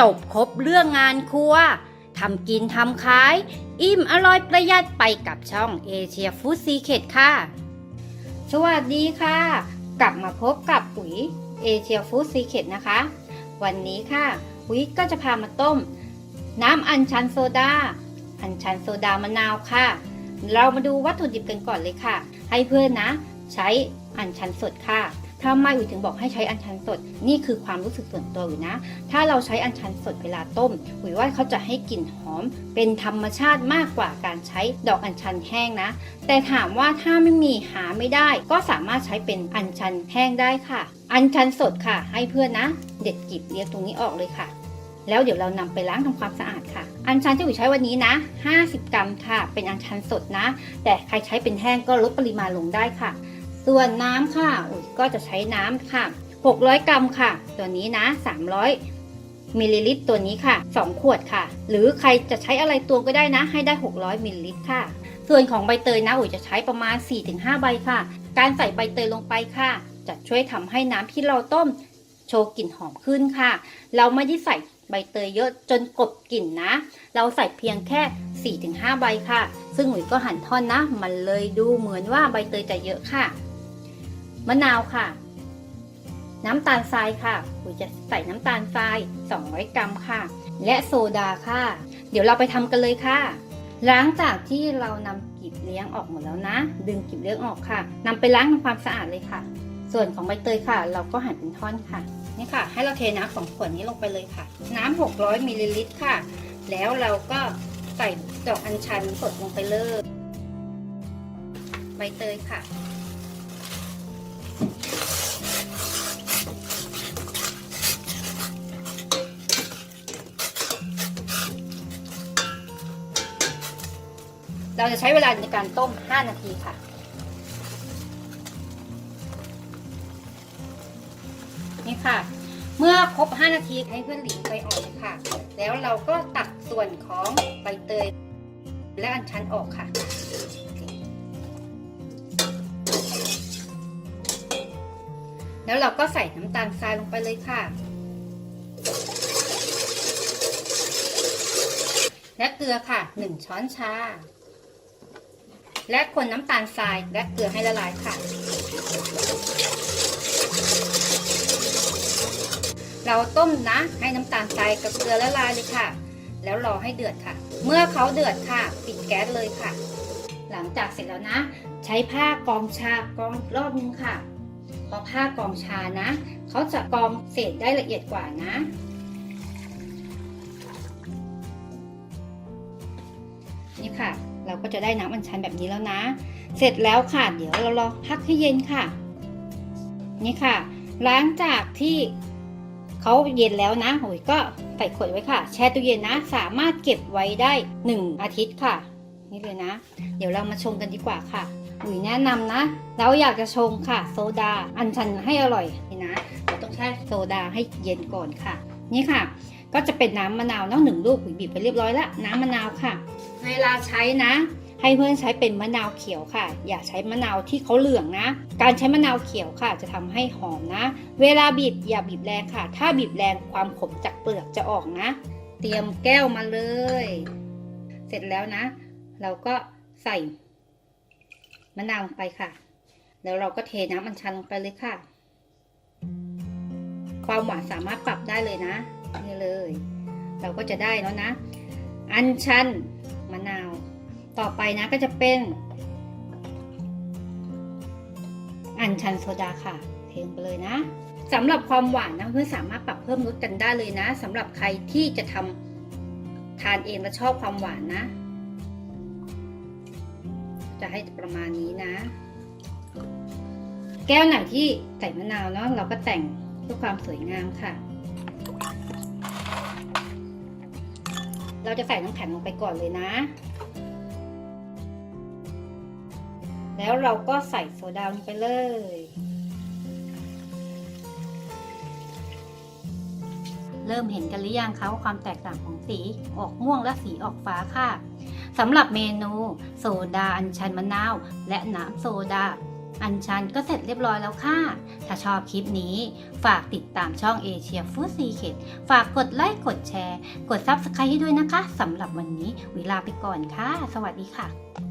จบครบเรื่องงานครัวทำกินทำขาย อิ่มอร่อยประหยัดไปกับช่องเอเชียฟู้ดซีเคทค่ะ สวัสดีค่ะ กลับมาพบกับปุ๋ยเอเชียฟู้ดซีเคทนะคะ วันนี้ค่ะปุ๋ยก็จะพามาต้ม น้ำอัญชันโซดา อัญชันโซดามะนาวค่ะ เรามาดูวัตถุดิบกันก่อนเลยค่ะ ให้เพื่อนนะ ใช้อัญชันสดค่ะ ทำไมอุ๋ยถึงบอกให้ใช้อัญชันสด นี่คือความรู้สึกส่วนตัวอุ๋ยนะ ถ้าเราใช้อัญชันสดเวลาต้มอุ๋ยว่าเขาจะให้กลิ่นหอม เป็นธรรมชาติมากกว่าการใช้ดอกอัญชันแห้งนะ แต่ถามว่าถ้าไม่มีหาไม่ได้ ก็สามารถใช้เป็นอัญชันแห้งได้ค่ะ อัญชันสดค่ะ ให้เพื่อนนะ เด็ดกลีบเลี้ยงตรงนี้ออกเลยค่ะแล้วเดี๋ยวเรานำไปล้างทำความสะอาดค่ะ อัญชันที่อุ๋ยใช้วันนี้นะ 50 กรัมค่ะ เป็นอัญชันสดนะ แต่ใครใช้เป็นแห้งก็ลดปริมาณลงได้ค่ะ ส่วนน้ำค่ะอุ๋ยก็จะใช้น้ำค่ะ 600 กรัมค่ะ ตัวนี้นะ 300มิลลิลิตรตัวนี้ค่ะ 2 ขวดค่ะ หรือใครจะใช้อะไรตัวก็ได้นะ ให้ได้ 600มิลลิลิตรค่ะ ส่วนของใบเตยนะอุ๋ยจะใช้ประมาณ 4-5 ใบค่ะ การใส่ใบเตยลงไปค่ะ จะช่วยทำให้น้ำที่เราต้มโชว์กลิ่นหอมขึ้นค่ะ เราไม่ได้ใส่ใบเตยเยอะจนกบกลิ่นนะ เราใส่เพียงแค่ 4-5 ใบค่ะ ซึ่งอุ๋ยก็หั่นท่อนนะ มันเลยดูเหมือนว่าใบเตยจะเยอะค่ะ มะนาวค่ะ น้ำตาลทรายค่ะอุ๋ยจะใส่น้ำตาลทราย 200 กรัมค่ะ และโซดาค่ะ เดี๋ยวเราไปทำกันเลยค่ะหลังจากที่เรานำกลีบเลี้ยงออกหมดแล้วนะ ดึงกลีบเลี้ยงออกค่ะนำไปล้างทำความสะอาดเลยค่ะ ส่วนของใบเตยค่ะ เราก็หั่นเป็นท่อนค่ะนี่ค่ะ ให้เราเทน้ำสองขวดนี้ลงไปเลยค่ะ น้ำ600มิลลิลิตรค่ะ แล้วเราก็ใส่ดอกอัญชันสดลงไปเลย ใบเตยค่ะ เราจะใช้เวลาในการต้ม 5 นาทีค่ะ นี่ค่ะ เมื่อครบ 5 นาทีให้เพื่อนหลีไฟออกค่ะ แล้วเราก็ตักส่วนของใบเตย และอัญชันออกค่ะแล้วเราก็ใส่น้ำตาลทรายลงไปเลยค่ะ และเกลือค่ะ 1 ช้อนชา และคนน้ำตาลทรายและเกลือให้ละลายค่ะ เราต้มนะให้น้ำตาลทรายกับเกลือละลายเลยค่ะ แล้วรอให้เดือดค่ะ เมื่อเขาเดือดค่ะ ปิดแก๊สเลยค่ะ หลังจากเสร็จแล้วนะ ใช้ผ้ากองชากองรอบนึงค่ะเพราะผ้ากองชานะ เขาจะกองเศษได้ละเอียดกว่านะนี่ค่ะ เราก็จะได้น้ำอัญชันแบบนี้แล้วนะ เสร็จแล้วค่ะ เดี๋ยวเรารอพักให้เย็นค่ะ นี่ค่ะ หลังจากที่เขาเย็นแล้วนะโอ้ยก็ใส่ขวดไว้ค่ะ แช่ตู้เย็นนะ สามารถเก็บไว้ได้ 1 อาทิตย์ค่ะ นี่เลยนะ เดี๋ยวเรามาชงกันดีกว่าค่ะอุ๋ยแนะนำนะ เราอยากจะชงค่ะ โซดา อัญชันให้อร่อยนี่นะเราต้องแช่โซดาให้เย็นก่อนค่ะ นี่ค่ะ ก็จะเป็นน้ำมะนาวเนอกหนึ่งลูกอุ๋ยบีบไปเรียบร้อยล้วน้ำมะนาวค่ะ เวลาใช้นะ ให้เพื่อนใช้เป็นมะนาวเขียวค่ะ อย่าใช้มะนาวที่เขาเหลืองนะ การใช้มะนาวเขียวค่ะ จะทำให้หอมนะ เวลาบีบอย่าบีบแรงค่ะ ถ้าบีบแรงความขมจากเปลือกจะออกนะ เตรียมแก้วมาเลย เสร็จแล้วนะ เราก็ใส่มะนาวลงไปค่ะ แล้วเราก็เทน้ำอัญชันลงไปเลยค่ะ ความหวานสามารถปรับได้เลยนะ นี่เลย เราก็จะได้แล้วนะ อัญชัน มะนาว ต่อไปนะก็จะเป็น อัญชันโซดาค่ะ เทลงไปเลยนะสำหรับความหวานนะเพื่อนสามารถปรับเพิ่มลดกันได้เลยนะสำหรับใครที่จะทำทานเองและชอบความหวานนะ จะให้ประมาณนี้นะ แก้วไหนที่ใส่มะนาวเนาะเราก็แต่งเพื่อความสวยงามค่ะ เราจะใส่น้ำแข็งลงไปก่อนเลยนะ แล้วเราก็ใส่โซดาลงไปเลย เริ่มเห็นกันหรือยังคะว่าความแตกต่างของสีออกม่วงและสีออกฟ้าค่ะสำหรับเมนู โซดาอัญชันมะนาว และน้ำโซดา อันชันก็เสร็จเรียบร้อยแล้วค่ะ ถ้าชอบคลิปนี้ ฝากติดตามช่องเอเชียฟู้ดซีเคดฝากกดไลค์กดแชร์ กดซับสไครต์ให้ด้วยนะคะสำหรับวันนี้เวลาไปก่อนค่ะ สวัสดีค่ะ